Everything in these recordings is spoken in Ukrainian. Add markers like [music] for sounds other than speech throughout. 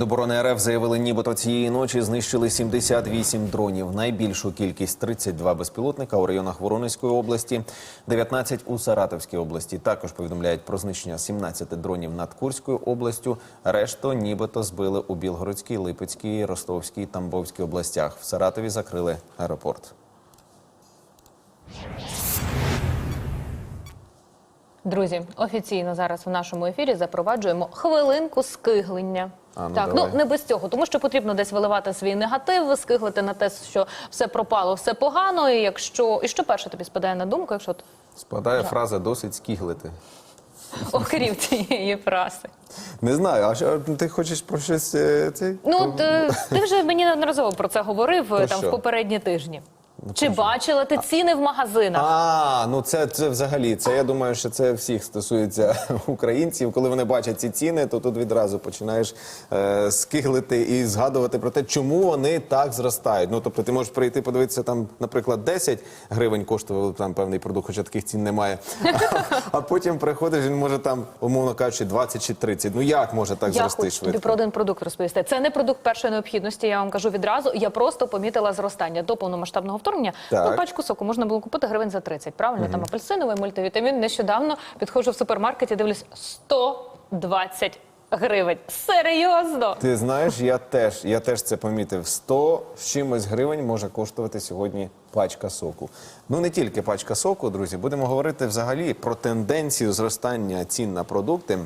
Оборони РФ заявили, нібито цієї ночі знищили 78 дронів. Найбільшу кількість 32 безпілотника у районах Воронезької області, 19 у Саратовській області. Також повідомляють про знищення 17 дронів над Курською областю. Решту нібито збили у Білгородській, Липецькій, Ростовській, Тамбовській областях. В Саратові закрили аеропорт. Друзі, офіційно зараз в нашому ефірі запроваджуємо хвилинку скиглення. А, ну, так, давай. ну не без цього, тому що потрібно десь виливати свій негатив, скиглити на те, що все пропало, все погано. І якщо і що перше тобі спадає на думку, якщо от, Спадає фраза досить скіглити. [laughs] окрім цієї фрази. Не знаю, а що ти хочеш про щось е, цей? Ну от, е, ти вже мені неодноразово про це говорив е, там що? в попередні тижні. Чи бачила ти ціни в магазинах? А, ну це, це взагалі. Це я думаю, що це всіх стосується [laughs] українців. Коли вони бачать ці ціни, то тут відразу починаєш е, скиглити і згадувати про те, чому вони так зростають. Ну тобто, ти можеш прийти подивитися там, наприклад, 10 гривень коштував там певний продукт, хоча таких цін немає. А, [laughs] а потім приходиш, він може там, умовно кажучи, 20 чи 30. Ну як може так Я зрости хочу тобі швидко? про один продукт розповісти. Це не продукт першої необхідності. Я вам кажу відразу. Я просто помітила зростання до повномасштабного вторгнення. Так. Ну, пачку соку можна було купити гривень за 30, Правильно, там апельсиновий мультивітамін. Нещодавно підходжу в супермаркеті, дивлюсь 120 гривень. Серйозно? Ти знаєш, я теж, я теж це помітив. 100 з чимось гривень може коштувати сьогодні пачка соку. Ну не тільки пачка соку, друзі. Будемо говорити взагалі про тенденцію зростання цін на продукти.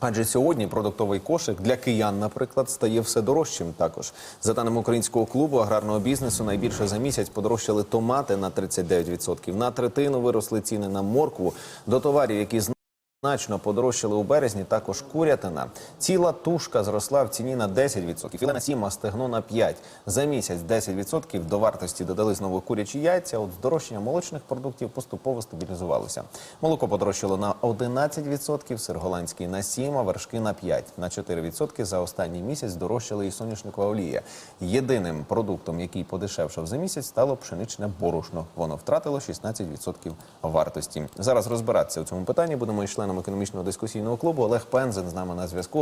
Адже сьогодні продуктовий кошик для киян, наприклад, стає все дорожчим. Також за даними українського клубу аграрного бізнесу, найбільше за місяць подорожчали томати на 39%. На третину виросли ціни на моркву до товарів, які Значно подорожчали у березні також курятина. Ціла тушка зросла в ціні на 10%. Філе на 7, а стегно на 5. За місяць 10% до вартості додали знову курячі яйця. От здорожчання молочних продуктів поступово стабілізувалося. Молоко подорожчало на 11%, сир голландський на 7, а вершки на 5. На 4% за останній місяць дорожчали і соняшникова олія. Єдиним продуктом, який подешевшав за місяць, стало пшеничне борошно. Воно втратило 16% вартості. Зараз розбиратися у цьому питанні будемо із членом економічного дискусійного клубу Олег Пензен з нами на зв'язку.